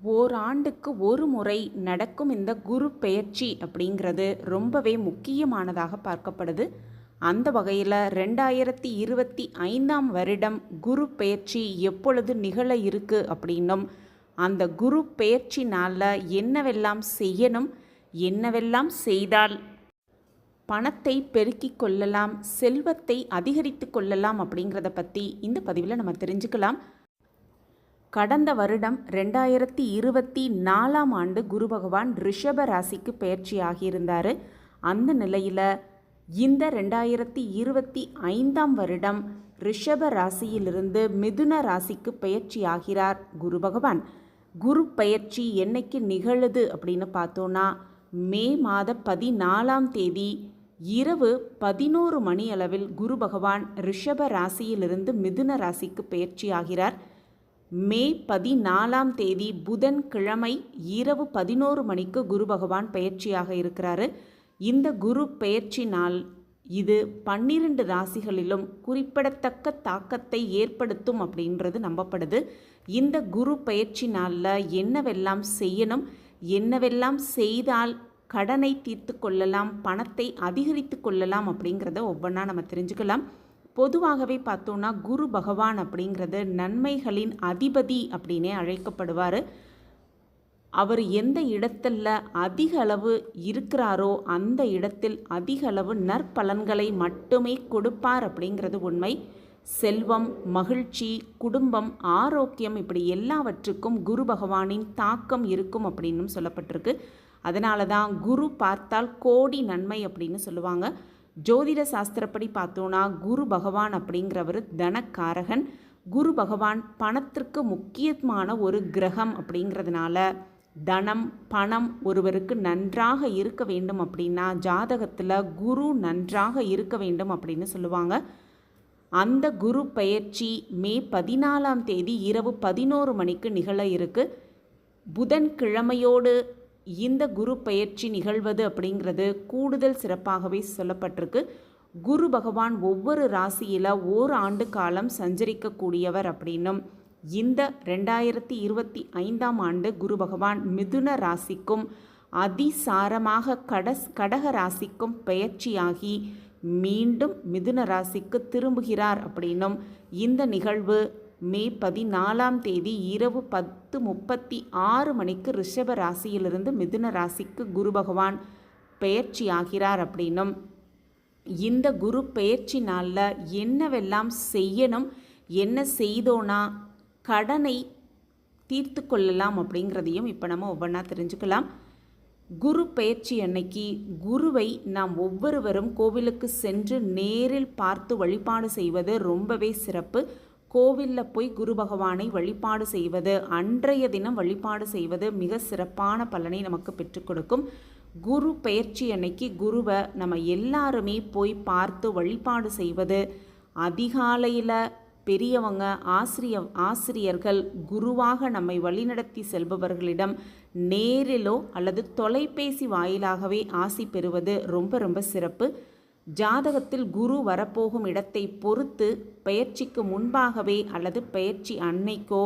ஓராண்டுக்கு ஒரு முறை நடக்கும் இந்த குரு பெயர்ச்சி அப்படிங்கிறது ரொம்பவே முக்கியமானதாக பார்க்கப்படுது. அந்த வகையில் ரெண்டாயிரத்தி இருபத்தி ஐந்தாம் வருடம் குரு பெயர்ச்சி எப்பொழுது நிகழ இருக்குது அப்படின்னும் அந்த குரு பெயர்ச்சினால் என்னவெல்லாம் செய்யணும் என்னவெல்லாம் செய்தால் பணத்தை பெருக்கிக் கொள்ளலாம் செல்வத்தை அதிகரித்து கொள்ளலாம் அப்படிங்கிறத பற்றி இந்த பதிவில் நம்ம தெரிஞ்சுக்கலாம். கடந்த வருடம் ரெண்டாயிரத்தி இருபத்தி நாலாம் ஆண்டு குரு பகவான் ரிஷப ராசிக்கு பயிற்சி ஆகியிருந்தார் அந்த நிலையில் இந்த ரெண்டாயிரத்தி இருபத்தி ஐந்தாம் வருடம் ரிஷப ராசியிலிருந்து மிதுன ராசிக்கு பயிற்சி ஆகிறார் குரு பகவான். குரு பயிற்சி என்னைக்கு நிகழுது அப்படின்னு பார்த்தோன்னா மே மாத பதினாலாம் தேதி இரவு பதினோரு மணி அளவில் குரு பகவான் ரிஷப ராசியிலிருந்து மிதுன ராசிக்கு பயிற்சி ஆகிறார் மே பதினாலாம் தேதி புதன் கிழமை இரவு பதினோரு மணிக்கு குரு பகவான் பயிற்சியாக இருக்கிறாரு. இந்த குரு பெயர்ச்சி நாள் இது பன்னிரண்டு ராசிகளிலும் குறிப்பிடத்தக்க தாக்கத்தை ஏற்படுத்தும் அப்படின்றது நம்பப்படுது. இந்த குரு பயிற்சி நாளில் என்னவெல்லாம் செய்யணும் என்னவெல்லாம் செய்தால் கடனை தீர்த்து கொள்ளலாம் பணத்தை அதிகரித்து கொள்ளலாம் அப்படிங்கிறத ஒவ்வொன்றா நம்ம தெரிஞ்சுக்கலாம். பொதுவாகவே பார்த்தோன்னா குரு பகவான் அப்படிங்கிறது நன்மைகளின் அதிபதி அப்படின்னே அழைக்கப்படுவார். அவர் எந்த இடத்துல அதிக அளவு இருக்கிறாரோ அந்த இடத்தில் அதிக அளவு நற்பலன்களை மட்டுமே கொடுப்பார் அப்படிங்கிறது உண்மை. செல்வம் மகிழ்ச்சி குடும்பம் ஆரோக்கியம் இப்படி எல்லாவற்றுக்கும் குரு பகவானின் தாக்கம் இருக்கும் அப்படின்னும் சொல்லப்பட்டிருக்கு. அதனால தான் குரு பார்த்தால் கோடி நன்மை அப்படின்னு சொல்லுவாங்க. ஜோதிட சாஸ்திரப்படி பார்த்தோன்னா குரு பகவான் அப்படிங்கிறவர் தனக்காரகன். குரு பகவான் பணத்திற்கு முக்கியமான ஒரு கிரகம் அப்படிங்கிறதுனால தனம் பணம் ஒருவருக்கு நன்றாக இருக்க வேண்டும் அப்படின்னா ஜாதகத்தில் குரு நன்றாக இருக்க வேண்டும் அப்படின்னு சொல்லுவாங்க. அந்த குரு பயிற்சி மே பதினாலாம் தேதி இரவு பதினோரு மணிக்கு நிகழ இருக்கு. புதன்கிழமையோடு இந்த குரு பயிற்சி நிகழ்வது அப்படிங்கிறது கூடுதல் சிறப்பாகவே சொல்லப்பட்டிருக்கு. குரு பகவான் ஒவ்வொரு ராசியில் ஓர் ஆண்டு காலம் சஞ்சரிக்கக்கூடியவர் அப்படின்னும் இந்த ரெண்டாயிரத்தி இருபத்தி ஐந்தாம் ஆண்டு குரு பகவான் மிதுன ராசிக்கும் அதிசாரமாக கடஸ் கடக ராசிக்கும் பெயர்ச்சியாகி மீண்டும் மிதுன ராசிக்கு திரும்புகிறார் அப்படின்னும் இந்த நிகழ்வு மே பதினாலாம் தேதி இரவு பத்து முப்பத்தி ஆறு மணிக்கு ரிஷப ராசியிலிருந்து மிதுன ராசிக்கு குரு பகவான் பெயர்ச்சி ஆகிறார் அப்படின்னும். இந்த குரு பெயர்ச்சி நாளில் என்னவெல்லாம் செய்யணும் என்ன செய்தோன்னா கடனை தீர்த்து கொள்ளலாம் அப்படிங்கிறதையும் இப்போ நம்ம ஒவ்வொன்றா தெரிஞ்சுக்கலாம். குரு பெயர்ச்சி அன்னைக்கு குருவை நாம் ஒவ்வொருவரும் கோவிலுக்கு சென்று நேரில் பார்த்து வழிபாடு செய்வது ரொம்பவே சிறப்பு. கோவிலில் போய் குரு பகவானை வழிபாடு செய்வது அன்றைய தினம் வழிபாடு செய்வது மிக சிறப்பான பலனை நமக்கு பெற்றுக் கொடுக்கும். குரு பெயர்ச்சி அன்னைக்கு குருவை நம்ம எல்லாருமே போய் பார்த்து வழிபாடு செய்வது. அதிகாலையில் பெரியவங்க ஆசிரிய ஆசிரியர்கள் குருவாக நம்மை வழிநடத்தி செல்பவர்களிடம் நேரிலோ அல்லது தொலைபேசி வாயிலாகவே ஆசி பெறுவது ரொம்ப ரொம்ப சிறப்பு. ஜாதகத்தில் குரு வரப்போகும் இடத்தை பொறுத்து பெயர்ச்சிக்கு முன்பாகவே அல்லது பெயர்ச்சி அன்னைக்கோ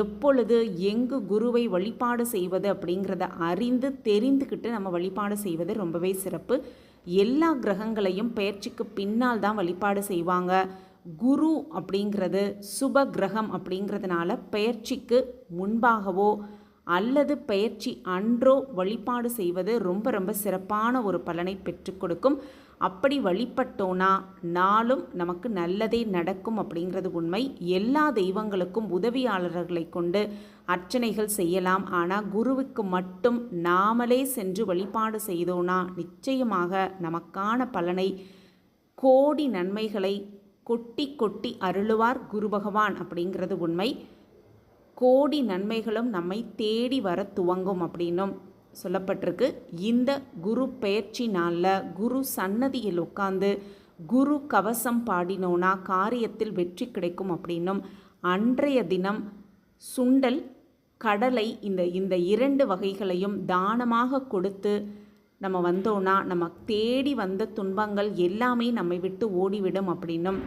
எப்பொழுது எங்கு குருவை வழிபாடு செய்வது அப்படிங்கிறத அறிந்து தெரிந்துக்கிட்டு நம்ம வழிபாடு செய்வது ரொம்பவே சிறப்பு. எல்லா கிரகங்களையும் பெயர்ச்சிக்கு பின்னால் தான் வழிபாடு செய்வாங்க. குரு அப்படிங்கிறது சுப கிரகம் அப்படிங்கிறதுனால பெயர்ச்சிக்கு முன்பாகவோ அல்லது பெயர்ச்சி அன்றோ வழிபாடு செய்வது ரொம்ப ரொம்ப சிறப்பான ஒரு பலனை பெற்றுக் கொடுக்கும். அப்படி வழிபட்டோன்னா நாளும் நமக்கு நல்லதே நடக்கும் அப்படிங்கிறது உண்மை. எல்லா தெய்வங்களுக்கும் உதவியாளர்களை கொண்டு அர்ச்சனைகள் செய்யலாம். ஆனால் குருவுக்கு மட்டும் நாமளே சென்று வழிபாடு செய்தோன்னா நிச்சயமாக நமக்கான பலனை கோடி நன்மைகளை கொட்டி கொட்டி அருளுவார் குரு பகவான் அப்படிங்கிறது உண்மை. கோடி நன்மைகளும் நம்மை தேடி வர துவங்கும் அப்படின்னும் சொல்லப்பட்டிருக்கு. இந்த குரு பெயர்ச்சி நாளில் குரு சன்னதியில் உட்காந்து குரு கவசம் பாடினோன்னா காரியத்தில் வெற்றி கிடைக்கும் அப்படின்னும் அன்றைய தினம் சுண்டல் கடலை இந்த இந்த இரண்டு வகைகளையும் தானமாக கொடுத்து நம்ம வந்தோன்னா நம்ம தேடி வந்த துன்பங்கள் எல்லாமே நம்மை விட்டு ஓடிவிடும் அப்படின்னும்.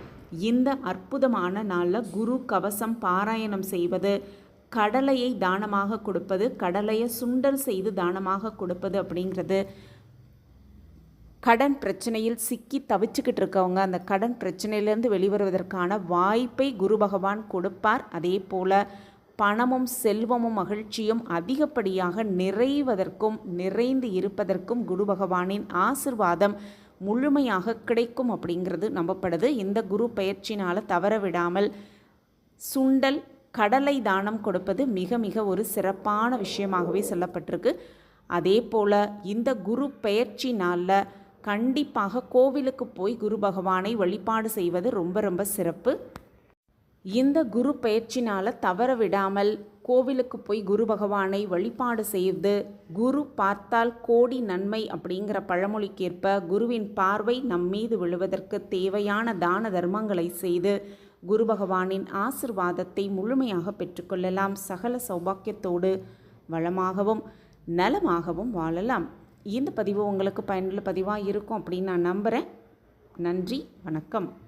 இந்த அற்புதமான நாளில் குரு கவசம் பாராயணம் செய்வது கடலையை தானமாக கொடுப்பது கடலையை சுண்டல் செய்து தானமாக கொடுப்பது அப்படிங்கிறது கடன் பிரச்சனையில் சிக்கி தவிச்சுக்கிட்டு இருக்கவங்க அந்த கடன் பிரச்சனையிலேருந்து வெளிவருவதற்கான வாய்ப்பை குரு பகவான் கொடுப்பார். அதே போல் பணமும் செல்வமும் மகிழ்ச்சியும் அதிகப்படியாக நிறைவதற்கும் நிறைந்து இருப்பதற்கும் குரு பகவானின் ஆசிர்வாதம் முழுமையாக கிடைக்கும் அப்படிங்கிறது நம்பப்படுது. இந்த குரு பயிற்சினால் தவற விடாமல் சுண்டல் கடலை தானம் கொடுப்பது மிக மிக ஒரு சிறப்பான விஷயமாகவே சொல்லப்பட்டிருக்கு. அதே போல் இந்த குரு பெயர்ச்சி நாளில் கண்டிப்பாக கோவிலுக்கு போய் குரு பகவானை வழிபாடு செய்வது ரொம்ப ரொம்ப சிறப்பு. இந்த குரு பெயர்ச்சினால் தவற விடாமல் கோவிலுக்கு போய் குரு பகவானை வழிபாடு செய்து குரு பார்த்தால் கோடி நன்மை அப்படிங்கிற பழமொழிக்கேற்ப குருவின் பார்வை நம் மீது விழுவதற்கு தேவையான தான தர்மங்களை செய்து குரு பகவானின் ஆசிர்வாதத்தை முழுமையாக பெற்றுக்கொள்ளலாம். சகல சௌபாக்கியத்தோடு வளமாகவும் நலமாகவும் வாழலாம். இந்த பதிவு உங்களுக்கு பயனுள்ள பதிவாக இருக்கும் அப்படின்னு நான் நம்புகிறேன் நன்றி வணக்கம்.